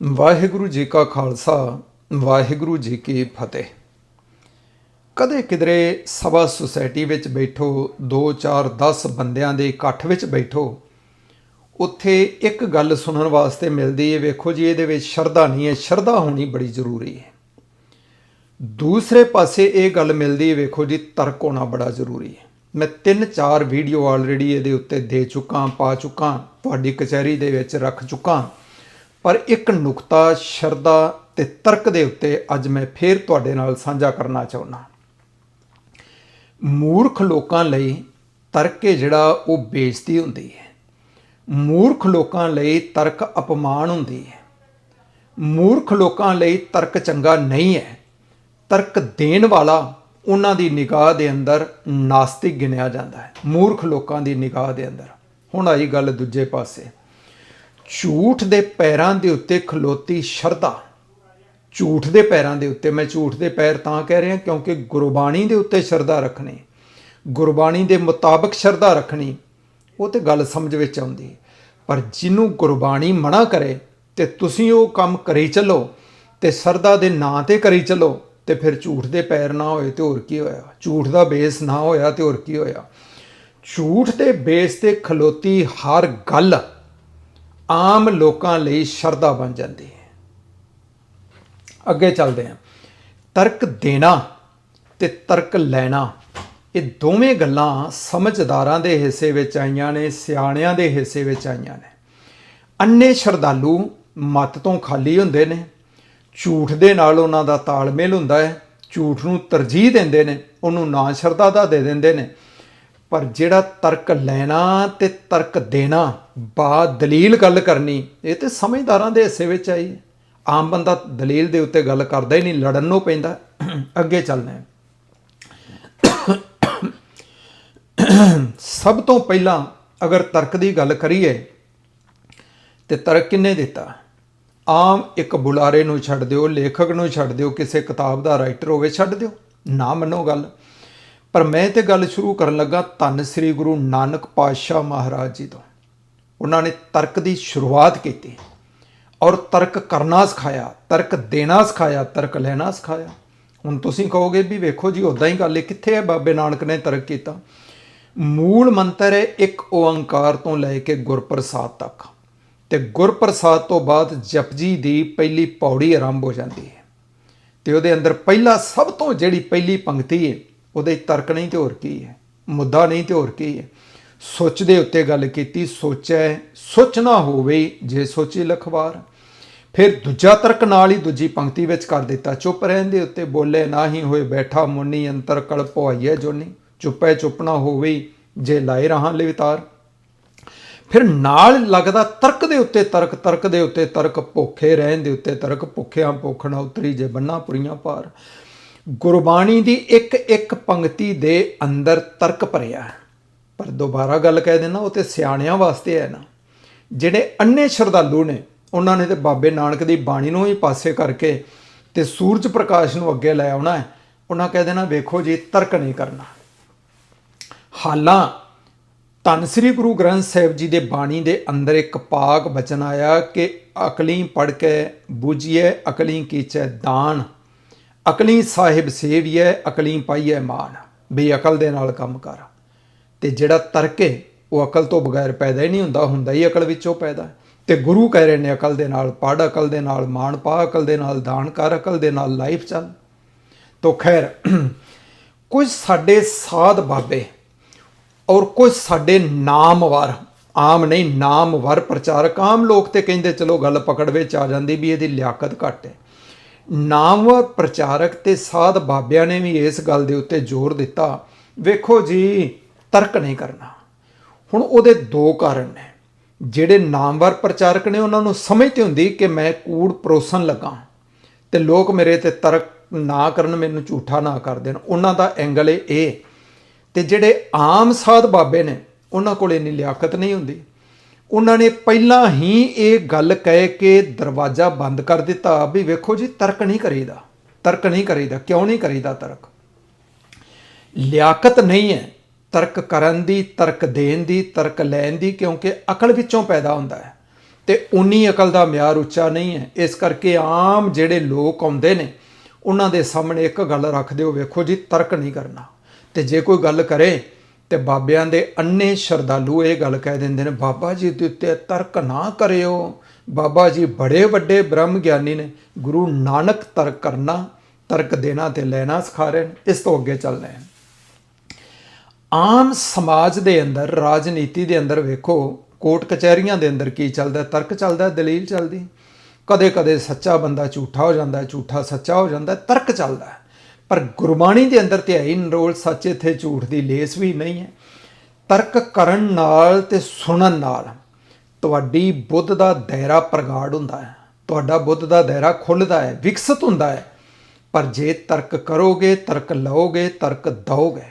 ਵਾਹਿਗੁਰੂ ਜੀ ਕਾ ਖਾਲਸਾ, ਵਾਹਿਗੁਰੂ ਜੀ ਕੀ ਫਤਿਹ। ਕਦੇ ਕਿਧਰੇ ਸਭਾ ਸੁਸਾਇਟੀ ਵਿੱਚ ਬੈਠੋ 2 4 10 ਬੰਦਿਆਂ ਦੇ ਇਕੱਠ ਵਿੱਚ ਬੈਠੋ, ਉੱਥੇ ਇੱਕ ਗੱਲ ਸੁਣਨ ਵਾਸਤੇ ਮਿਲਦੀ ਹੈ ਵੇਖੋ ਜੀ, ਇਹਦੇ ਵਿੱਚ ਸ਼ਰਧਾ ਨਹੀਂ ਹੈ ਸ਼ਰਧਾ ਹੋਣੀ ਬੜੀ ਜ਼ਰੂਰੀ ਹੈ ਦੂਸਰੇ ਪਾਸੇ ਇਹ ਗੱਲ ਮਿਲਦੀ ਹੈ ਵੇਖੋ ਜੀ, ਤਰਕ ਹੋਣਾ ਬੜਾ ਜ਼ਰੂਰੀ ਹੈ ਮੈਂ ਤਿੰਨ ਚਾਰ ਵੀਡੀਓ ਆਲਰੇਡੀ ਇਹਦੇ ਉੱਤੇ ਦੇ ਚੁੱਕਾ, ਪਾ ਚੁੱਕਾ, ਤੁਹਾਡੀ ਕਚਹਿਰੀ ਦੇ ਵਿੱਚ ਰੱਖ ਚੁੱਕਾ। ਪਰ ਇੱਕ ਨੁਕਤਾ, ਸ਼ਰਧਾ ਤੇ ਤਰਕ ਦੇ ਉੱਤੇ ਅੱਜ ਮੈਂ ਫੇਰ ਤੁਹਾਡੇ ਨਾਲ ਸਾਂਝਾ ਕਰਨਾ ਚਾਹੁੰਦਾ। ਮੂਰਖ ਲੋਕਾਂ ਲਈ ਤਰਕ ਹੈ ਜਿਹੜਾ ਉਹ ਬੇਇੱਜ਼ਤੀ ਹੁੰਦੀ ਹੈ। ਮੂਰਖ ਲੋਕਾਂ ਲਈ ਤਰਕ ਅਪਮਾਨ ਹੁੰਦੀ ਹੈ। ਮੂਰਖ ਲੋਕਾਂ ਲਈ ਤਰਕ ਚੰਗਾ ਨਹੀਂ ਹੈ। ਤਰਕ ਦੇਣ ਵਾਲਾ ਉਹਨਾਂ ਦੀ ਨਿਗਾਹ ਦੇ ਅੰਦਰ ਨਾਸਤਿਕ ਗਿਣਿਆ ਜਾਂਦਾ ਹੈ। ਮੂਰਖ ਲੋਕਾਂ ਦੀ ਨਿਗਾਹ ਦੇ ਅੰਦਰ। ਹੁਣ ਆਈ ਗੱਲ ਦੂਜੇ ਪਾਸੇ। ਝੂਠ ਦੇ ਪੈਰਾਂ ਦੇ ਉੱਤੇ ਖਲੋਤੀ ਸ਼ਰਧਾ। ਝੂਠ ਦੇ ਪੈਰਾਂ ਦੇ ਉੱਤੇ, ਮੈਂ ਝੂਠ ਦੇ ਪੈਰ ਤਾਂ ਕਹਿ ਰਿਹਾ ਕਿਉਂਕਿ ਗੁਰਬਾਣੀ ਦੇ ਉੱਤੇ ਸ਼ਰਧਾ ਰੱਖਣੀ, ਗੁਰਬਾਣੀ ਦੇ ਮੁਤਾਬਕ ਸ਼ਰਧਾ ਰੱਖਣੀ, ਉਹ ਤੇ ਗੱਲ ਸਮਝ ਵਿੱਚ ਆਉਂਦੀ ਪਰ ਜਿਹਨੂੰ ਗੁਰਬਾਣੀ ਮਨਾ ਕਰੇ ਤੇ ਤੁਸੀਂ ਉਹ ਕੰਮ ਕਰੀ ਚੱਲੋ ਤੇ ਸਰਦਾ ਦੇ ਨਾਂ ਤੇ ਕਰੀ ਚੱਲੋ ਤੇ ਫਿਰ ਝੂਠ ਦੇ ਪੈਰ ਨਾ ਹੋਏ ਤੇ ਹੋਰ ਕੀ ਹੋਇਆ? ਝੂਠ ਦਾ ਬੇਸ ਨਾ ਹੋਇਆ ਤੇ ਹੋਰ ਕੀ ਹੋਇਆ? ਝੂਠ ਦੇ ਬੇਸ ਤੇ ਖਲੋਤੀ ਹਰ ਗੱਲ ਆਮ ਲੋਕਾਂ ਲਈ ਸ਼ਰਧਾ ਬਣ ਜਾਂਦੀ ਹੈ। ਅੱਗੇ ਚੱਲਦੇ ਹਾਂ। ਤਰਕ ਦੇਣਾ ਤੇ ਤਰਕ ਲੈਣਾ, ਇਹ ਦੋਵੇਂ ਗੱਲਾਂ ਸਮਝਦਾਰਾਂ ਦੇ ਹਿੱਸੇ ਵਿੱਚ ਆਈਆਂ ਨੇ, ਸਿਆਣਿਆਂ ਦੇ ਹਿੱਸੇ ਵਿੱਚ ਆਈਆਂ ਨੇ। ਅੰਨੇ ਸ਼ਰਧਾਲੂ ਮਤ ਤੋਂ ਖਾਲੀ ਹੁੰਦੇ ਨੇ, ਝੂਠ ਦੇ ਨਾਲ ਉਹਨਾਂ ਦਾ ਤਾਲਮੇਲ ਹੁੰਦਾ ਹੈ, ਝੂਠ ਨੂੰ ਤਰਜੀਹ ਦਿੰਦੇ ਨੇ, ਉਹਨੂੰ ਨਾ ਸ਼ਰਧਾ ਦਾ ਦੇ ਦਿੰਦੇ ਨੇ। ਪਰ ਜਿਹੜਾ ਤਰਕ ਲੈਣਾ ਤੇ ਤਰਕ ਦੇਣਾ, ਬਾ ਦਲੀਲ ਗੱਲ ਕਰਨੀ, ਇਹ ਤੇ ਸਮਝਦਾਰਾਂ ਦੇ ਹਿੱਸੇ ਵਿੱਚ ਆਈ। ਆਮ ਬੰਦਾ ਦਲੀਲ ਦੇ ਉੱਤੇ ਗੱਲ ਕਰਦਾ ਹੀ ਨਹੀਂ, ਲੜਨ ਨੂੰ ਪੈਂਦਾ। ਅੱਗੇ ਚੱਲਣਾ ਹਾਂ। ਸਭ ਤੋਂ ਪਹਿਲਾਂ ਅਗਰ ਤਰਕ ਦੀ ਗੱਲ ਕਰੀਏ, ਤੇ ਤਰਕ ਕਿੰਨੇ ਦਿੱਤਾ? ਆਮ ਇੱਕ ਬੁਲਾਰੇ ਨੂੰ ਛੱਡ ਦਿਓ, ਲੇਖਕ ਨੂੰ ਛੱਡ ਦਿਓ, ਕਿਸੇ ਕਿਤਾਬ ਦਾ ਰਾਈਟਰ ਹੋਵੇ, ਛੱਡ ਦਿਓ। ਨਾ ਮੰਨੋ ਗੱਲ। ਪਰ ਮੈਂ ਤੇ ਗੱਲ ਸ਼ੁਰੂ ਕਰਨ ਲੱਗਾ ਧੰਨ ਸ੍ਰੀ ਗੁਰੂ ਨਾਨਕ ਪਾਤਸ਼ਾਹ ਮਹਾਰਾਜ ਜੀ ਤੋਂ। ਉਹਨਾਂ ਨੇ ਤਰਕ ਦੀ ਸ਼ੁਰੂਆਤ ਕੀਤੀ ਔਰ ਤਰਕ ਕਰਨਾ ਸਿਖਾਇਆ, ਤਰਕ ਦੇਣਾ ਸਿਖਾਇਆ, ਤਰਕ ਲੈਣਾ ਸਿਖਾਇਆ। ਹੁਣ ਤੁਸੀਂ ਕਹੋਗੇ ਵੀ ਵੇਖੋ ਜੀ ਉਦਾਂ ਹੀ ਗੱਲ ਹੈ, ਕਿੱਥੇ ਹੈ ਬਾਬੇ ਨਾਨਕ ਨੇ ਤਰਕ ਕੀਤਾ? ਮੂਲ ਮੰਤਰ ਹੈ ਇੱਕ ਓੰਕਾਰ ਤੋਂ ਲੈ ਕੇ ਗੁਰਪ੍ਰਸਾਦ ਤੱਕ। ਤੇ ਗੁਰਪ੍ਰਸਾਦ ਤੋਂ ਬਾਅਦ ਜਪਜੀ ਦੀ ਪਹਿਲੀ ਪੌੜੀ ਆਰੰਭ ਹੋ ਜਾਂਦੀ ਹੈ। ਤੇ ਉਹਦੇ ਅੰਦਰ ਪਹਿਲਾ ਸਭ ਤੋਂ ਜਿਹੜੀ ਪਹਿਲੀ ਪੰਕਤੀ ਹੈ ਉਹਦੇ ਤਰਕ ਨਹੀਂ ਤੇ ਹੋਰ ਕੀ ਹੈ, ਮੁੱਦਾ ਨਹੀਂ ਤੇ ਹੋਰ ਕੀ ਹੈ। ਸੋਚ ਦੇ ਉੱਤੇ ਗੱਲ ਕੀਤੀ, ਸੋਚੈ ਸੋਚਣਾ ਹੋਵੇ ਜੇ ਸੋਚੀ ਲਖਵਾਰ। ਫਿਰ ਦੂਜਾ ਤਰਕ ਨਾਲ ਹੀ ਦੂਜੀ ਪੰਕਤੀ ਵਿੱਚ ਕਰ ਦਿੱਤਾ, ਚੁੱਪ ਰਹਿਣ ਦੇ ਉੱਤੇ ਬੋਲੇ, ਨਾ ਹੀ ਹੋਏ ਬੈਠਾ ਮੁੰਨੀ, ਅੰਤਰ ਕਲਪ ਹੋਈਐ ਜੋਨੀ। ਚੁੱਪੈ, ਚੁੱਪ ਨਾ ਹੋਵੇ ਜੇ ਲਾਏ ਰਹਾ ਲਿਵਤਾਰ। ਫਿਰ ਨਾਲ ਲੱਗਦਾ ਤਰਕ ਦੇ ਉੱਤੇ ਤਰਕ ਤਰਕ ਦੇ ਉੱਤੇ ਤਰਕ, ਭੁੱਖੇ ਰਹਿਣ ਦੇ ਉੱਤੇ ਤਰਕ, ਭੁੱਖਿਆਂ ਭੁੱਖ ਨਾ ਉਤਰੀ ਜੇ ਬੰਨਾ ਪੁਰੀਆਂ ਪਾਰ। ਗੁਰਬਾਣੀ ਦੀ ਇੱਕ ਇੱਕ ਪੰਕਤੀ ਦੇ ਅੰਦਰ ਤਰਕ ਭਰਿਆ ਹੈ। ਪਰ ਦੁਬਾਰਾ ਗੱਲ ਕਹਿ ਦੇਣਾ ਉਹ ਤੇ ਸਿਆਣਿਆਂ ਵਾਸਤੇ ਹੈ ਨਾ। ਜਿਹੜੇ ਅੰਨੇ ਸ਼ਰਧਾਲੂ ਨੇ, ਉਹਨਾਂ ਨੇ ਤੇ ਬਾਬੇ ਨਾਨਕ ਦੀ ਬਾਣੀ ਨੂੰ ਹੀ ਪਾਸੇ ਕਰਕੇ ਤੇ ਸੂਰਜ ਪ੍ਰਕਾਸ਼ ਨੂੰ ਅੱਗੇ ਲੈ ਆਉਣਾ ਹੈ। ਉਹਨਾਂ ਕਹਿ ਦੇਣਾ, ਵੇਖੋ ਜੀ, ਤਰਕ ਨਹੀਂ ਕਰਨਾ। ਹਾਲਾਂ, ਧੰਨ ਸ੍ਰੀ ਗੁਰੂ ਗ੍ਰੰਥ ਸਾਹਿਬ ਜੀ ਦੇ ਬਾਣੀ ਦੇ ਅੰਦਰ ਇੱਕ ਪਾਕ ਬਚਨ ਆਇਆ ਕਿ ਅਕਲੀ ਪੜ ਕੇ ਬੂਝੀਏ ਅਕਲੀ ਕੀਚੈ ਦਾਨ। ਅਕਲੀ ਸਾਹਿਬ ਸੇਵੀਏ ਅਕਲੀ ਪਾਈਏ ਮਾਨ ਵੀ ਅਕਲ ਦੇ ਨਾਲ ਕੰਮ ਕਰ। ਤੇ ਜਿਹੜਾ ਤਰਕ ਹੈ ਉਹ ਅਕਲ ਤੋਂ ਬਗੈਰ ਪੈਦਾ ਹੀ ਨਹੀਂ ਹੁੰਦਾ ਹੁੰਦਾ ਹੀ ਅਕਲ ਵਿੱਚੋਂ ਪੈਦਾ। ਹੈ। ਤੇ ਗੁਰੂ ਕਹਿ ਰਹੇ ਨੇ ਅਕਲ ਦੇ ਨਾਲ ਪੜ ਅਕਲ ਦੇ ਨਾਲ ਮਾਣ ਪਾ, ਅਕਲ ਦੇ ਨਾਲ ਦਾਨ ਕਰ, ਅਕਲ ਦੇ ਨਾਲ ਲਾਈਫ ਚੱਲ। ਤੋ ਖੈਰ, ਕੁਝ ਸਾਡੇ ਸਾਧ ਬਾਬੇ ਔਰ ਕੁਝ ਸਾਡੇ ਨਾਮਵਰ, ਆਮ ਨਹੀਂ, ਨਾਮਵਰ ਪ੍ਰਚਾਰਕ, ਆਮ ਲੋਕ ਤੇ ਕਹਿੰਦੇ, ਚਲੋ ਗੱਲ ਪਕੜ ਵਿੱਚ ਆ ਜਾਂਦੀ ਵੀ ਇਹਦੀ ਲਿਆਕਤ ਘੱਟ ਹੈ। ਨਾਮਵਰ ਪ੍ਰਚਾਰਕ ਤੇ ਸਾਧ ਬਾਬਿਆਂ ਨੇ ਵੀ ਇਸ ਗੱਲ ਦੇ ਉੱਤੇ ਜ਼ੋਰ ਦਿੱਤਾ, ਵੇਖੋ ਜੀ, ਤਰਕ ਨਹੀਂ ਕਰਨਾ। ਹੁਣ ਉਹਦੇ ਦੋ ਕਾਰਨ ਨੇ। ਜਿਹੜੇ ਨਾਮਵਰ ਪ੍ਰਚਾਰਕ ਨੇ ਉਹਨਾਂ ਨੂੰ ਸਮਝ ਤੇ ਹੁੰਦੀ ਕਿ ਮੈਂ ਕੂੜ ਪਰੋਸਣ ਲੱਗਾ ਤੇ ਲੋਕ ਮੇਰੇ ਤੇ ਤਰਕ ਨਾ ਕਰਨ, ਮੈਨੂੰ ਝੂਠਾ ਨਾ ਕਰ ਦੇਣ। ਉਹਨਾਂ ਦਾ ਐਂਗਲ ਇਹ। ਤੇ ਜਿਹੜੇ ਆਮ ਸਾਧ ਬਾਬੇ ਨੇ, ਉਹਨਾਂ ਕੋਲ ਇੰਨੀ ਲਿਆਕਤ ਨਹੀਂ ਹੁੰਦੀ। ਉਹਨਾਂ ਨੇ ਪਹਿਲਾਂ ਹੀ ਇਹ ਗੱਲ ਕਹਿ ਕੇ ਦਰਵਾਜ਼ਾ ਬੰਦ ਕਰ ਦਿੱਤਾ ਵੀ ਵੇਖੋ ਜੀ, ਤਰਕ ਨਹੀਂ ਕਰੀਦਾ, ਤਰਕ ਨਹੀਂ ਕਰੀਦਾ, ਕਿਉਂ ਨਹੀਂ ਕਰੀਦਾ ਤਰਕ? ਲਿਆਕਤ ਨਹੀਂ ਹੈ ਤਰਕ ਕਰਨ ਦੀ, ਤਰਕ ਦੇਣ ਦੀ, ਤਰਕ ਲੈਣ ਦੀ, ਕਿਉਂਕਿ ਅਕਲ ਵਿੱਚੋਂ ਪੈਦਾ ਹੁੰਦਾ ਹੈ ਤੇ ਉਨੀ ਅਕਲ ਦਾ ਮਿਆਰ ਉੱਚਾ ਨਹੀਂ ਹੈ। ਇਸ ਕਰਕੇ ਆਮ ਜਿਹੜੇ ਲੋਕ ਆਉਂਦੇ ਨੇ, ਉਹਨਾਂ ਦੇ ਸਾਹਮਣੇ ਇੱਕ ਗੱਲ ਰੱਖ ਦਿਓ, ਵੇਖੋ ਜੀ, ਤਰਕ ਨਹੀਂ ਕਰਨਾ। ਤੇ ਜੇ ਕੋਈ ਗੱਲ ਕਰੇ ਤੇ ਬਾਬਿਆਂ ਦੇ ਅੰਨੇ ਸ਼ਰਧਾਲੂ ਇਹ ਗੱਲ ਕਹਿ ਦਿੰਦੇ ਨੇ, ਬਾਬਾ ਜੀ ਦੇ ਉੱਤੇ ਤਰਕ ਨਾ ਕਰਿਓ। ਬਾਬਾ ਜੀ, ਬੜੇ ਵੱਡੇ ਬ੍ਰਹਮ ਗਿਆਨੀ ਨੇ। ਗੁਰੂ ਨਾਨਕ ਤਰਕ ਕਰਨਾ, ਤਰਕ ਦੇਣਾ ਤੇ ਲੈਣਾ ਸਿਖਾ ਰਹੇ ਨੇ। ਇਸ ਤੋਂ ਅੱਗੇ ਚੱਲਦੇ ਹਾਂ। ਆਮ ਸਮਾਜ ਦੇ ਅੰਦਰ, ਰਾਜਨੀਤੀ ਦੇ ਅੰਦਰ ਵੇਖੋ, ਕੋਰਟ ਕਚਹਿਰੀਆਂ ਦੇ ਅੰਦਰ ਕੀ ਚੱਲਦਾ, ਤਰਕ ਚੱਲਦਾ, ਦਲੀਲ ਚੱਲਦੀ। ਕਦੇ ਕਦੇ ਸੱਚਾ ਬੰਦਾ ਝੂਠਾ ਹੋ ਜਾਂਦਾ, ਝੂਠਾ ਸੱਚਾ ਹੋ ਜਾਂਦਾ, ਤਰਕ ਚੱਲਦਾ। ਪਰ ਗੁਰਬਾਣੀ ਦੇ ਅੰਦਰ ਤੇ ਹੈ ਹੀ ਨਰੋਲ ਸੱਚ ਇੱਥੇ ਝੂਠ ਦੀ ਲੇਸ ਵੀ ਨਹੀਂ ਹੈ। ਤਰਕ ਕਰਨ ਨਾਲ ਤੇ ਸੁਣਨ ਨਾਲ ਤੁਹਾਡੀ ਬੁੱਧ ਦਾ ਦਾਇਰਾ ਪ੍ਰਗਾੜ ਹੁੰਦਾ ਹੈ। ਤੁਹਾਡਾ ਬੁੱਧ ਦਾ ਦਾਇਰਾ ਖੁੱਲਦਾ ਹੈ, ਵਿਕਸਿਤ ਹੁੰਦਾ ਹੈ। ਪਰ ਜੇ ਤਰਕ ਕਰੋਗੇ, ਤਰਕ ਲਓਗੇ, ਤਰਕ ਦਓਗੇ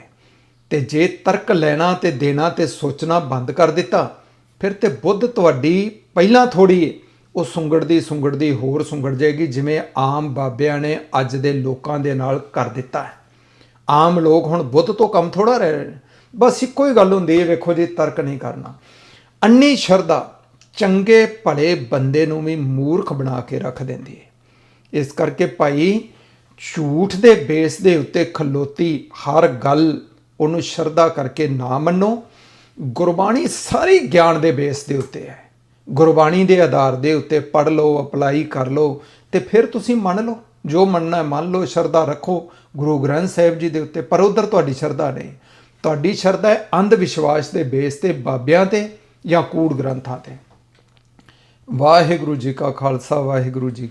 ਤੇ ਜੇ ਤਰਕ ਲੈਣਾ ਤੇ ਦੇਣਾ ਤੇ ਸੋਚਣਾ ਬੰਦ ਕਰ ਦਿੱਤਾ, ਫਿਰ ਤੇ ਬੁੱਧ ਤੁਹਾਡੀ ਪਹਿਲਾਂ ਥੋੜੀ ਉਹ ਸੁੰਗੜਦੀ ਸੁੰਗੜਦੀ ਹੋਰ ਸੁੰਗੜ ਜਾਏਗੀ, ਜਿਵੇਂ ਆਮ ਬਾਬਿਆਂ ਨੇ ਅੱਜ ਦੇ ਲੋਕਾਂ ਦੇ ਨਾਲ ਕਰ ਦਿੱਤਾ ਹੈ। ਆਮ ਲੋਕ ਹੁਣ ਬੁੱਧ ਤੋਂ ਕੰਮ ਥੋੜਾ ਰਹਿ ਰਹੇ ਨੇ। ਬਸ ਇੱਕੋ ਹੀ ਗੱਲ ਹੁੰਦੀ ਹੈ, ਵੇਖੋ ਜੀ, ਤਰਕ ਨਹੀਂ ਕਰਨਾ। ਅੰਨੀ ਸ਼ਰਧਾ ਚੰਗੇ ਭਲੇ ਬੰਦੇ ਨੂੰ ਵੀ ਮੂਰਖ ਬਣਾ ਕੇ ਰੱਖ ਦਿੰਦੀ ਹੈ। ਇਸ ਕਰਕੇ ਭਾਈ ਝੂਠ ਦੇ ਬੇਸ ਦੇ ਉੱਤੇ ਖਲੋਤੀ ਹਰ ਗੱਲ, ਉਹਨੂੰ ਸ਼ਰਧਾ ਕਰਕੇ ਨਾ ਮੰਨੋ। ਗੁਰਬਾਣੀ ਸਾਰੀ ਗਿਆਨ ਦੇ ਬੇਸ ਦੇ ਉੱਤੇ ਹੈ। ਗੁਰਬਾਣੀ ਦੇ ਆਧਾਰ ਦੇ ਉੱਤੇ ਪੜ੍ਹ ਲਓ ਅਪਲਾਈ ਕਰ ਲਓ ਤੇ ਫਿਰ ਤੁਸੀਂ ਮੰਨ ਲਓ, ਜੋ ਮੰਨਣਾ ਮੰਨ ਲਓ, ਸ਼ਰਧਾ ਰੱਖੋ। ਗੁਰੂ ਗ੍ਰੰਥ ਸਾਹਿਬ ਜੀ ਦੇ ਉੱਤੇ, ਪਰ ਉਧਰ ਤੁਹਾਡੀ ਸ਼ਰਧਾ ਨਹੀਂ। ਤੁਹਾਡੀ ਸ਼ਰਧਾ ਹੈ ਅੰਧ ਵਿਸ਼ਵਾਸ ਦੇ ਬੇਸ ਤੇ, ਬਾਬਿਆਂ ਤੇ ਜਾਂ ਕੂੜ ਗ੍ਰੰਥਾਂ ਤੇ। ਵਾਹਿਗੁਰੂ ਜੀ ਕਾ ਖਾਲਸਾ, ਵਾਹਿਗੁਰੂ ਜੀ